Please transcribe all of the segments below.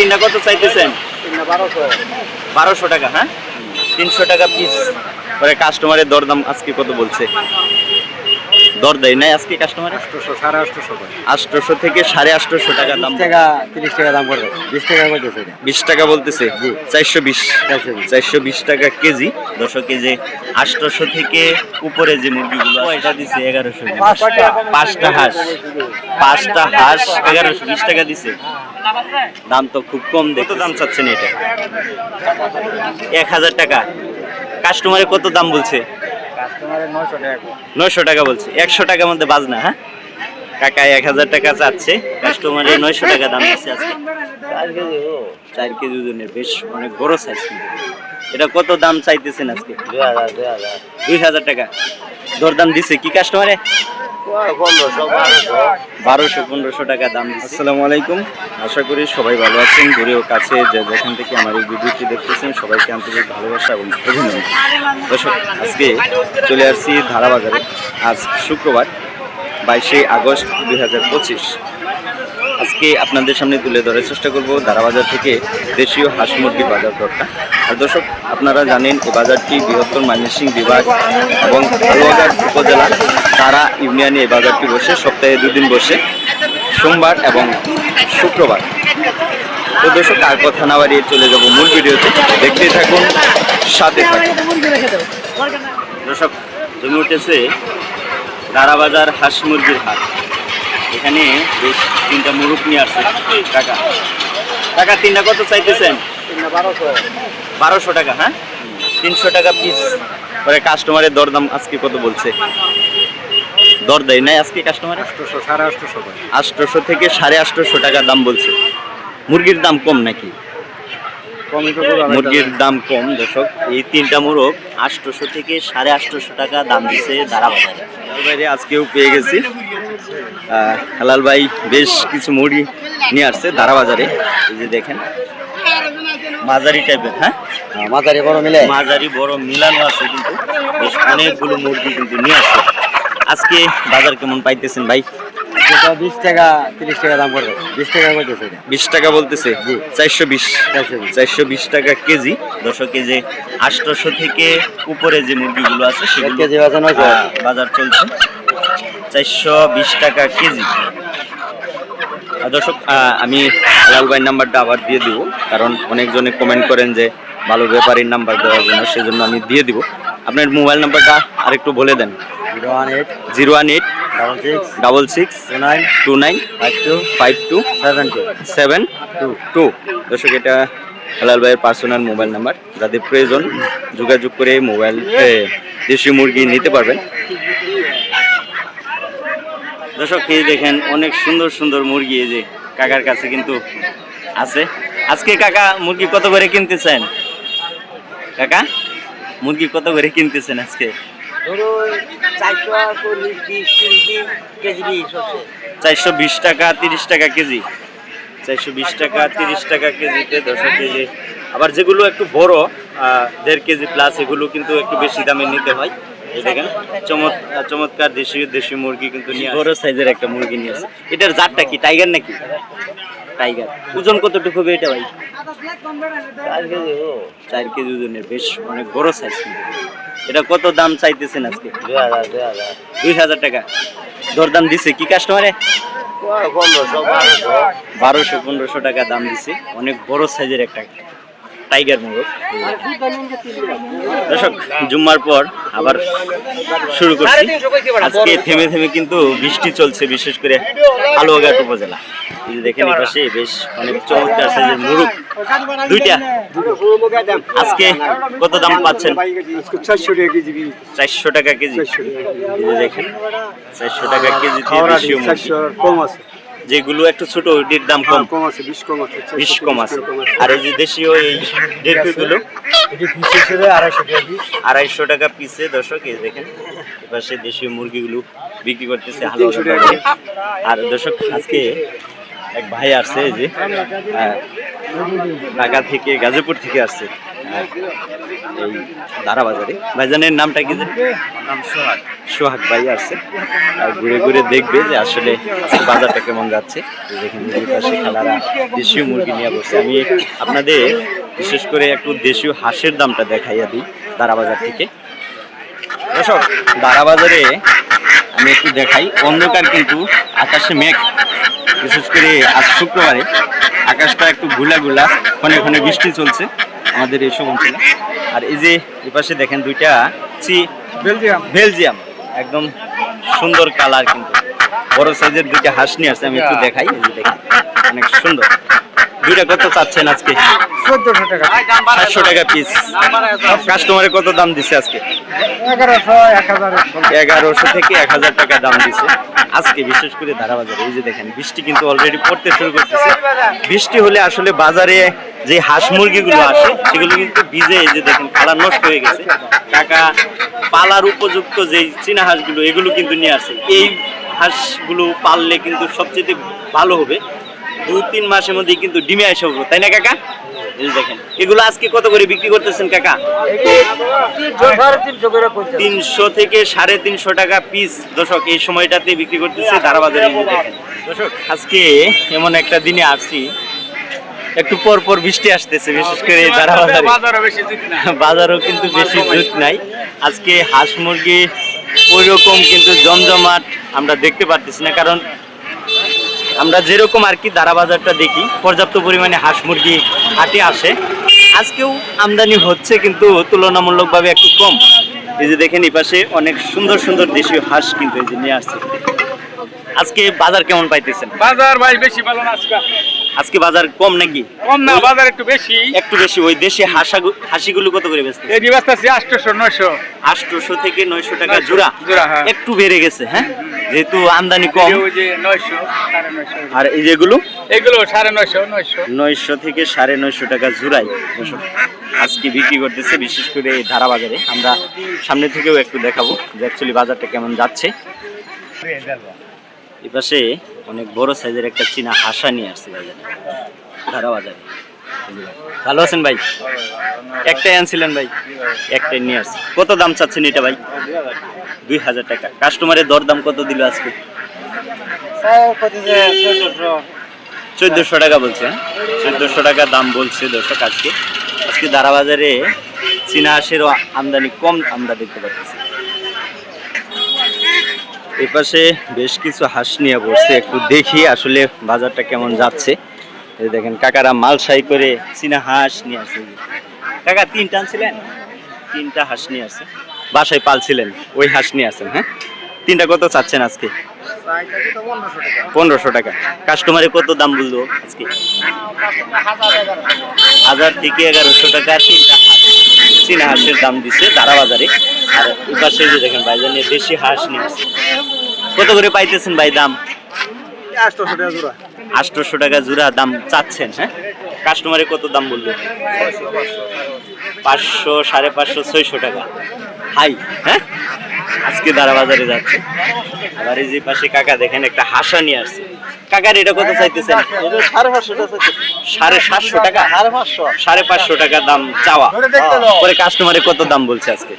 তিনটা কত চাইতেছেন? বারোশো। টাকা হ্যাঁ? তিনশো টাকা পিস পরে কাস্টমারের দরদাম আজকে কত বলছে? দর দেয় নাই আজকে কাস্টমারে আটশোশো সাড়ে আটশোশো করে। আটশোশো থেকে সাড়ে আটশোশো টাকা দাম। টাকা তিরিশ টাকা দাম পড়বে বিশ টাকা এটা। বিশ টাকা বলতেছে? চারশো বিশ। চারশো বিশ। চারশো বিশ টাকা কেজি। দশো কেজি আটশোশো থেকে উপরে যে মুরগিগুলো এটা দিছে? এগারোশো। পাঁচটা হাঁস। পাঁচটা হাঁস এগারোশো বিশ টাকা দিছে। দাম তো খুব কম কত দাম চাচ্ছেন এটা? এক হাজার টাকা। কাস্টমারে কত দাম বলছে? নয়শো টাকা বলছে। একশো টাকার মধ্যে বাজ না হ্যাঁ? কাকা এক হাজার টাকা চাচ্ছে কাস্টমারের নয়শো টাকা দাম দিচ্ছে আজকে। চার কেজি ও চার কেজি ওজনের বেশ অনেক বড় সাইজ এটা কত দাম চাইতেছেন আজকে? দুই হাজার টাকা। দরদাম দিছে কি কাস্টমারে? বারোশো পনেরোশো টাকা দাম আসসালামু আলাইকুম। আশা করি সবাই ভালো আছেন। দূরে ও কাছে যে যেখান থেকে আমার এই ভিডিওটি দেখতেছেন, সবাইকে আন্তরিক ভালোবাসা এবং অভিনন্দন। দর্শক, আজকে চলে আসছি ধারাবাজারে। আজ শুক্রবার, বাইশে আগস্ট দুই হাজার পঁচিশ। আজকে আপনাদের সামনে তুলে ধরার চেষ্টা করব ধারাবাজার থেকে দেশীয় হাঁস মুরগির বাজার দরটা। আর দর্শক, আপনারা জানেন এই বাজারটি বৃহত্তর ময়মনসিং বিভাগ এবং হালুয়াঘাট উপজেলা, তারা ইউনিয়নে এই বাজারটি বসে, সপ্তাহে দুদিন বসে, সোমবার এবং শুক্রবার। তো দর্শক, আর কথা না বাড়িয়ে চলে যাব মূল ভিডিওতে। দেখতেই থাকুন, সাথে দর্শক, জমে উঠেছে দারাবাজার হাঁস মুরগির হাট। এখানে বেশ তিনটা মুরুখ নিয়ে আসছে। টাকা। টাকা তিনটা কত চাইতেছেন? বারোশো। টাকা হ্যাঁ? তিনশো টাকা পিস পরে কাস্টমারের দরদাম আজকে কত বলছে? দর দেয় নাই আজকে কাস্টমারে আটশোশো থেকে সাড়ে আটশোশো টাকা দাম বলছে। মুরগির দাম কম নাকি? মুরগির দাম কম দর্শক। এই তিনটা মোরগ আটশোশো থেকে সাড়ে আটশোশো টাকা দাম দিচ্ছে দাঁড়াবাজারে বাইরে আজকেও পেয়ে গেছি। হালাল ভাই বেশ কিছু মুরগি নিয়ে আসছে দাঁড়াবাজারে এই যে দেখেন। মাঝারি টাইপের হ্যাঁ? মাঝারি বড় মিলে। মাঝারি বড় মিলানো আছে কিন্তু বেশ অনেকগুলো মুরগি কিন্তু নিয়ে আসছে। আজকে বাজার কেমন পাইতেছেন ভাই? বিশ টাকা তিরিশ টাকা দাম পড়বে। বিশ টাকা করতেছে বিশ টাকা বলতেছে? চারশো বিশ। চারশো বিশ। চারশো বিশ টাকা কেজি। দশো কেজি আটশোশো থেকে উপরে যে মুরগিগুলো আছে সেগুলো বাজার বাজার চলছে। চারশো বিশ টাকা কেজি। দর্শক আমি লাল ভাইয়ের নাম্বারটা আবার দিয়ে দিব, কারণ অনেকজনে কমেন্ট করেন যে ভালো ব্যাপারীর নাম্বার দেওয়ার জন্য, সেজন্য আমি দিয়ে দিব। আপনার মোবাইল নাম্বারটা আরেকটু বলে দেন। Zero one eight double six, nine two nine, five two five two, seven two. Seven two two দর্শক, এটা হেলাল ভাইয়ের পার্সোনাল মোবাইল নাম্বার যাদের প্রয়োজন, যোগাযোগ করে মোবাইল দেশি মুরগি নিতে পারবেন। দর্শক, এই দেখেন, অনেক সুন্দর সুন্দর মুরগি এই যে কাকার কাছে কিন্তু আছে। আজকে কাকা মুরগি কত করে কিনতেছেন? কাকা, মুরগি কত করে কিনতেছেন আজকে? চারশো বিশ টাকা, তিরিশ টাকা কেজি। চারশো বিশ টাকা, তিরিশ টাকা কেজিতে দশক কেজি আবার যেগুলো একটু বড় দেড় কেজি প্লাস এগুলো কিন্তু একটু বেশি দামে নিতে হয়। দেখেন চমৎকার দেশি দেশি মুরগি কিন্তু নিয়ে বড় সাইজের একটা মুরগি নিয়ে আসে এটার জাতটা কি? টাইগার নাকি? টাইগার ওজন কতটুকু হবে এটা ভাই? চার কেজি ওজনের বেশ অনেক বড় সাইজ এটা কত দাম চাইতেছেন আজকে? দুই হাজার টাকা। দরদাম দিছে কি কাস্টমারে বারোশো বারোশো পনেরোশো টাকা দাম দিছে। অনেক বড় সাইজের একটা টাইগার মোরগ দর্শক, জুম্মার পর আবার শুরু করছি। আজকে থেমে থেমে কিন্তু বৃষ্টি চলছে, বিশেষ করে আলুয়াঘাট উপজেলা। যে দেখেন পাশে বেশ অনেক চমৎকার সাইজের মুরগ দুইটা। আজকে কত দাম পাচ্ছেন? চারশো টাকা কেজি। চারশো টাকা কেজি দেখেন চারশো টাকা কেজি কম আছে। যেগুলো একটু ছোট ওইটির দাম কম। কম আছে বিশ কম আছে বিশ কম আছে। আর এই যে দেশীয় এই দেড়গুলো? এটি বিশ হিসেবে আড়াইশো টাকা পিসে। দর্শক এই দেখেন। এপাশে দেশীয় মুরগিগুলো বিক্রি করতেছে। আর দর্শক আজকে এক ভাই আসছে যে ঢাকা থেকে গাজীপুর থেকে আসছে। এই দারা বাজারে ভাইজানের নামটা কি? নাম সোহাগ। সোহাগ ভাই আসছে আর ঘুরে ঘুরে দেখবে যে আসলে বাজারটা কেমন যাচ্ছে। এই দেখেন দুই পাশে খালারা দেশীয় মুরগি নিয়ে বসছে আমি আপনাদের বিশেষ করে একটু দেশীয় হাঁসের দামটা দেখাইয়া দিই দারা বাজার থেকে। দর্শক দারা বাজারে আমি একটু দেখাই। অন্ধকার কিন্তু আকাশে মেঘ। বিশেষ করে আজ শুক্রবারে আকাশটা একটু গুলা গুলা ক্ষণে ক্ষণে বৃষ্টি চলছে। আমাদের এই অঞ্চলে আর এই যে এই পাশে দেখেন দুইটা চি বেলজিয়াম। বেলজিয়াম। একদম সুন্দর কালার কিন্তু। বড় সাইজের দুইটা হাঁস নিয়ে আসছে আমি একটু দেখাই দেখেন অনেক সুন্দর। দুইটা কত চাচ্ছেন আজকে? চোদ্দশো টাকা। সাতশো টাকা পিস কাস্টমারে কত দাম দিছে আজকে? এগারোশো এক হাজার এগারোশো থেকে এক হাজার টাকা দাম দিছে। আজকে বিশেষ করে ধারা বাজারে এই যে দেখেন বৃষ্টি কিন্তু অলরেডি পড়তে শুরু করতেছে। বৃষ্টি হলে আসলে বাজারে যে হাঁস মুরগিগুলো আসে সেগুলো কিন্তু ভিজে এই যে দেখেন কালার নষ্ট হয়ে গেছে। টাকা পালার উপযুক্ত যেই চীনা হাঁসগুলো এগুলো কিন্তু নিয়ে আসে। এই হাঁসগুলো পাললে কিন্তু সবচেয়ে ভালো হবে। দু তিন মাসের মধ্যেই কিন্তু ডিমে আসে হবে তাই না কাকা? দেখেন এগুলো আজকে কত করে বিক্রি করতেছেন কাকা? তিনশো থেকে সাড়ে তিনশো টাকা পিস দর্শক এই সময়টাতে বিক্রি করতেছে দারাবাজারে দেখেন দর্শক আজকে এমন একটা দিনে আসছি একটু পর পর বৃষ্টি আসতেছে বিশেষ করে দারাবাজারে বাজারও কিন্তু বেশি জুট নাই। আজকে হাঁস মুরগি ওই রকম কিন্তু জমজমাট আমরা দেখতে পারতেছি না কারণ আমরা যেরকম আর কি দারাবাজারটা দেখি, পর্যাপ্ত পরিমাণে হাঁস মুরগি হাটে আসে। আজকেও আমদানি হচ্ছে কিন্তু তুলনামূলকভাবে একটু কম। এই যে দেখেন, এই পাশে অনেক সুন্দর সুন্দর দেশীয় হাঁস কিন্তু এই যে নিয়ে আসছে। আজকে বাজার কেমন পাইতেছেন? বাজার ভাই, বেশি ভালো না আজকে। আজকে বাজার কম নাকি? কম না বাজার একটু বেশি। একটু বেশি ওই দেশি হাঁসা হাসিগুলো কত করে বেচতে? এই ব্যবস্থা আছে আটশোশো নয়শো। আটশোশো থেকে নয়শো টাকা জোড়া? জোড়া, হ্যাঁ। একটু বেড়ে গেছে হ্যাঁ? যেহেতু আমদানি কম। ওই যে নয়শো সাড়ে নয়শো। আর এই যেগুলো এগুলো? সাড়ে নয়শো নয়শো। নয়শো থেকে সাড়ে নয়শো টাকা জোড়াই। আজকে বিক্রি করতেছে বিশেষ করে এই ধারা বাজারে। আমরা সামনে থেকেও একটু দেখাবো যে অ্যাকচুয়ালি বাজারটা কেমন যাচ্ছে। এই পাশে অনেক বড় সাইজের একটা চীনা হাসা নিয়ে আসছে বাজারে ধারা বাজারে। ভালো আছেন ভাই? একটাই আনছিলেন ভাই? একটাই নিয়ে আসছে। কত দাম চাচ্ছেন এটা ভাই? দুই হাজার টাকা। কাস্টমারের দরদাম কত দিল আজকে? চোদ্দশো টাকা বলছে হ্যাঁ? চোদ্দশো টাকা দাম বলছে দর্শক আজকে। আজকে দারা বাজারে চীনা হাঁসেরও আমদানি কম আমরা দেখতে পাচ্ছি। এই পাশে বেশ কিছু হাঁস নিয়ে বসছে একটু দেখি আসলে বাজারটা কেমন যাচ্ছে। দেখেন, কাকারা মালসাই করে চীনা হাঁস নিয়ে আসছে কাকা, তিনটা আনছিলেন? তিনটা হাঁস নিয়ে আসছে বাসায় পালছিলেন, ওই হাঁস নিয়ে আসেন হ্যাঁ? তিনটা কত চাচ্ছেন আজকে? পনেরোশো টাকা। কাস্টমারে কত দাম বলল আজকে? হাজার থেকে এগারোশো টাকা চীনা হাঁসের দাম দিছে দারা বাজারে আর এই পাশে যে দেখেন ভাইজানের দেশি হাঁস নিয়ে আসছে। কত করে পাইতেছেন ভাই দাম? আটশোশো টাকা জোড়া। আটশোশো টাকা জোড়া দাম চাচ্ছেন হ্যাঁ? কাস্টমারে কত দাম বলল পাঁচশো সাড়ে পাঁচশো ছয়শো টাকা। হাই হ্যাঁ? আজকে দারা বাজারে যাচ্ছে। আবার এই যে পাশে কাকা দেখেন একটা হাসা নিয়ে আসছে। কাকার এটা কত চাইতেছেন? সাড়ে সাতশো টাকা? সাড়ে পাঁচশো। টাকা দাম চাওয়া। পরে কাস্টমারে কত দাম বলছে আজকে?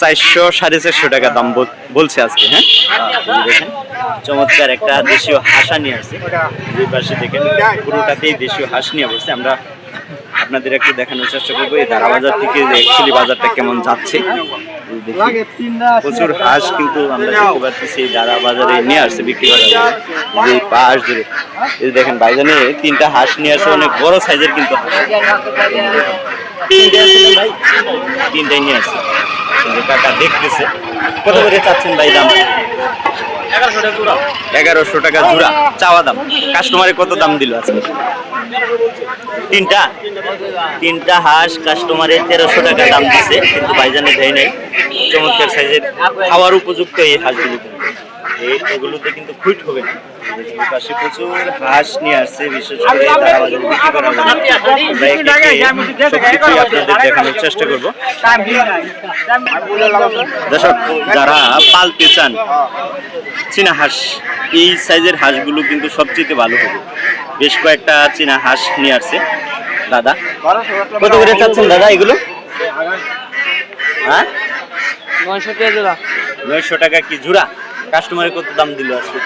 চারশো সাড়ে চারশো টাকা দাম বলছে আজকে হ্যাঁ? দেখেন। চমৎকার একটা দেশীয় হাসা নিয়ে আসছে দুই পাশে দেখেন পুরোটাতেই দেশীয় হাঁস নিয়ে বসছে আমরা আপনাদের একটু দেখানোর চেষ্টা করব। এই দারা বাজার থেকে অ্যাকচুয়ালি বাজারটা কেমন যাচ্ছে প্রচুর হাঁস কিন্তু আমরা দেখতে পাচ্ছি এই বাজারে নিয়ে আসছে বিক্রি করার। যে পাশ জুড়ে এই দেখেন বাইজানে তিনটা হাঁস নিয়ে আসছে, অনেক বড় সাইজের কিন্তু তিনটাই নিয়ে আসছে। কাকা দেখতেছে। কত করে চাচ্ছেন ভাই দাম? এগারোশো টাকা জোড়া। চাওয়া দাম। কাস্টমারে কত দাম দিল আজকে? তিনটা? তিনটা হাঁস কাস্টমারে তেরোশো টাকা দাম দিছে, কিন্তু বাইজানে দেয় নাই। চমৎকার সাইজের খাওয়ার উপযুক্ত এই হাঁসগুলো। এগুলোতে কিন্তু হবে না। পাশে প্রচুর হাঁস নিয়ে আসছে বিশেষ করে আপনাদের দেখানোর চেষ্টা করব। দর্শক যারা পালতে চান চীনা হাঁস এই সাইজের হাঁসগুলো কিন্তু সবচেয়ে ভালো হবে। বেশ কয়েকটা চীনা হাঁস নিয়ে আসছে। দাদা কত করে চাচ্ছেন দাদা এগুলো? হ্যাঁ? নয়শো টাকা জোড়া। নয়শো টাকা কি জোড়া? কাস্টমারের কত দাম দিল আজকে?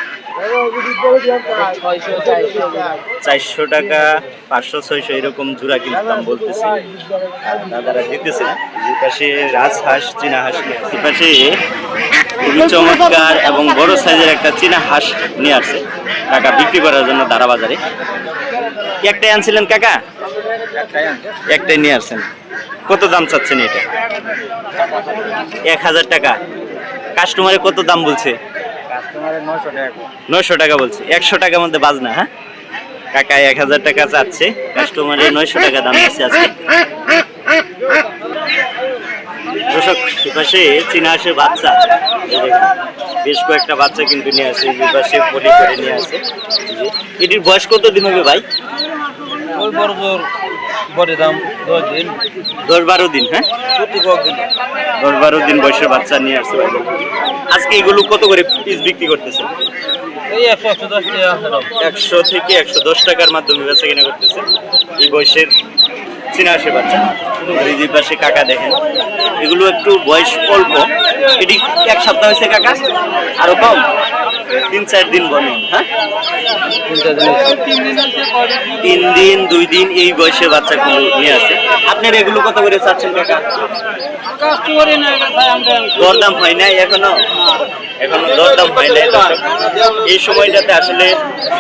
চারশো টাকা, পাঁচশো, ছয়শো এরকম জোড়া কিন্তু দাম বলতেছে। দাদারা দিতেছে যে পাশে রাজহাঁস, চীনা হাঁস এই পাশে খুবই চমৎকার এবং বড় সাইজের একটা চীনা হাঁস নিয়ে আসছে। কাকা বিক্রি করার জন্য দাঁড়া বাজারে একটাই আনছিলেন কাকা? একটাই নিয়ে আসছেন। কত দাম চাচ্ছেন এটা? এক হাজার টাকা। কাস্টমারে কত দাম বলছে? নয়শো টাকা বলছে। একশো টাকার মধ্যে বাজনা হ্যাঁ? কাকা এক হাজার টাকা চাচ্ছে কাস্টমারের নয়শো টাকা দাম দিচ্ছে আজকে। দর্শক পাশে চীনা বাচ্চা। বেশ কয়েকটা বাচ্চা কিন্তু নিয়ে আসে এই পলি করে নিয়ে আসে। এটির বয়স কত দিন হবে ভাই? ওই বড়। বড় দাম দশ দিন। দশ বারো দিন হ্যাঁ? দশ বারো দিন বয়সের বাচ্চা নিয়ে আসছে আজকে এগুলো কত করে পিস বিক্রি করতেছে? একশো থেকে একশো দশ টাকার মাধ্যমে বেচা কিনা করতেছে। এই বয়সের চীনা বাচ্চা। এই পাশে কাকা দেখেন এগুলো একটু বয়স অল্প। এটি এক সপ্তাহ হয়েছে কাকা? আরও কম? তিন চার দিন বলে হ্যাঁ? তিন দিন দুই দিন এই বয়সের বাচ্চাগুলো নিয়ে আসে। আপনার এগুলো কত করে চাচ্ছেন কাকা? দরদাম হয় নাই এখনও? এখনও দরদাম হয় নাই। এই সময়টাতে আসলে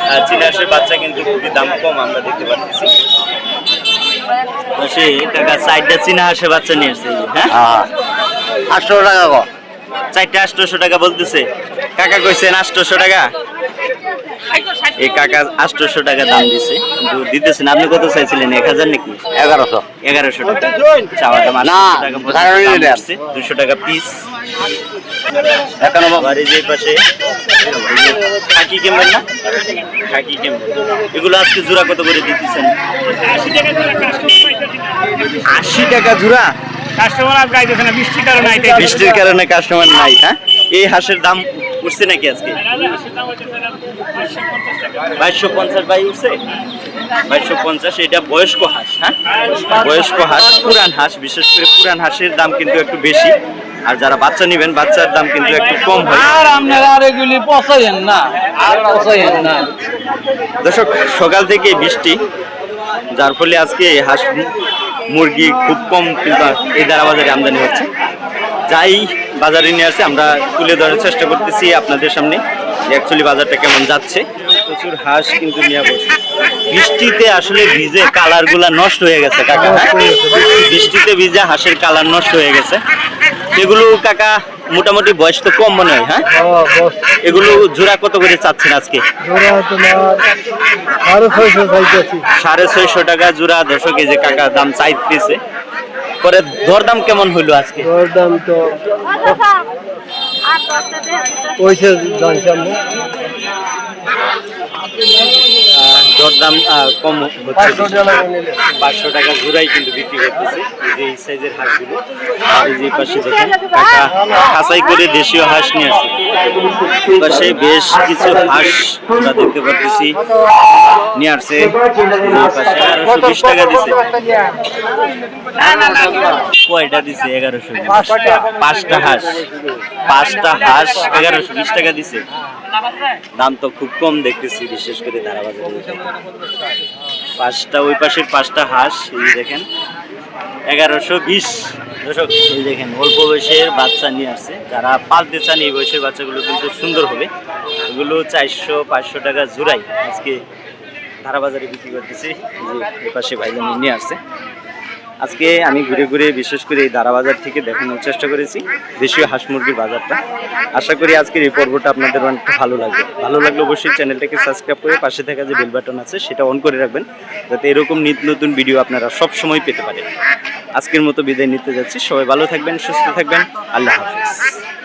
আহ, চীনা হাঁসের বাচ্চা কিন্তু খুবই দাম কম আমরা দেখতে পাচ্ছি। সে কাকা চারটা চীনা হাঁসের বাচ্চা নিয়ে আসছে হ্যাঁ? আটশো টাকা চারটা আটশোশো টাকা বলতেছে। কাকা কইছেন আটশোশো টাকা? এই কাকা আটশোশো টাকা দাম দিছে। দিতেছেন আপনি কত চাইছিলেন? এক হাজার নাকি? এগারোশো। এগারোশো টাকা। চাওয়া দাম দুশো টাকা পিস পাশে খাকি কেমন না? খাকি কেমন। এগুলো আজকে জোড়া কত করে দিতেছেন? আশি টাকা জোড়া? কাস্টমার না বৃষ্টির কারণে আইতে বৃষ্টির কারণে কাস্টমার নাই হ্যাঁ? এই হাঁসের দাম উঠছে নাকি আজকে? বাইশশো পঞ্চাশ বাই উঠছে? বাইশশো পঞ্চাশ এটা বয়স্ক হাঁস হ্যাঁ? বয়স্ক হাঁস পুরান হাঁস বিশেষ করে পুরান হাঁসের দাম কিন্তু একটু বেশি। আর যারা বাচ্চা নেবেন বাচ্চার দাম কিন্তু একটু কম হয়। আর আপনারা আর এগুলি পচাইয়েন না আর পচাইয়েন না। দর্শক সকাল থেকে বৃষ্টি যার ফলে আজকে হাঁস মুরগি খুব কম কিন্তু এই দ্বারা বাজারে আমদানি হচ্ছে। যাই বাজারে নিয়ে আসে, আমরা তুলে ধরার চেষ্টা করতেছি আপনাদের সামনে যে অ্যাকচুয়ালি বাজারটা কেমন যাচ্ছে। প্রচুর হাঁস কিন্তু নিয়ে বসে। বৃষ্টিতে আসলে ভিজে কালারগুলা নষ্ট হয়ে গেছে, কাকা? বৃষ্টিতে ভিজে হাঁসের কালার নষ্ট হয়ে গেছে। সেগুলো কাকা মোটামুটি বয়স তো কম মনে হয় হ্যাঁ? এগুলো জোড়া কত করে চাচ্ছেন আজকে? সাড়ে ছয়শো টাকা জোড়া দশক কেজি কাকা দাম চাইতেছে। পরে দরদাম কেমন হইল আজকে? দাম তো পয়সা দাম দরদাম কম হচ্ছে। পাঁচশো টাকা জোড়াই কিন্তু বিক্রি করতেছে যে এই সাইজের হাঁসগুলো। এই যে পাশে দেখেন কাকা খাঁচাই করে দেশীয় হাঁস নিয়ে আসছে। পাশে বেশ কিছু হাঁস আমরা দেখতে পাচ্ছি নিয়ে আসছে। পাশে এগারোশো বিশ টাকা দিছে। কয়টা দিছে এগারোশো পাঁচটা হাঁস। পাঁচটা হাঁস এগারোশো বিশ টাকা দিছে। দাম তো খুব কম দেখতেছি, বিশেষ করে ধারাবাজারে পাঁচটা, ওই পাশের পাঁচটা হাঁস, এই দেখেন, এগারোশো বিশ। দর্শক, এই দেখেন, অল্প বয়সের বাচ্চা নিয়ে আসছে। যারা পালতে চান এই বয়সের বাচ্চাগুলো কিন্তু সুন্দর হবে। এগুলো চারশো, পাঁচশো টাকা জোড়াই আজকে ধারাবাজারে বিক্রি করতেছি। এই পাশে ভাইজান নিয়ে আসছে। আজকে আমি ঘুরে ঘুরে বিশেষ করে এই দারা বাজার থেকে দেখানোর চেষ্টা করেছি, দেশীয় হাঁস মুরগির বাজারটা। আশা করি আজকের এই পর্বটা আপনাদের অনেক ভালো লাগবে। ভালো লাগলে অবশ্যই চ্যানেলটাকে সাবস্ক্রাইব করে পাশে থাকা যে বেল বাটন আছে, সেটা অন করে রাখবেন, যাতে এরকম নিত্য নতুন ভিডিও আপনারা সব সময় পেতে পারেন। আজকের মতো বিদায় নিতে যাচ্ছি। সবাই ভালো থাকবেন, সুস্থ থাকবেন। আল্লাহ হাফিজ।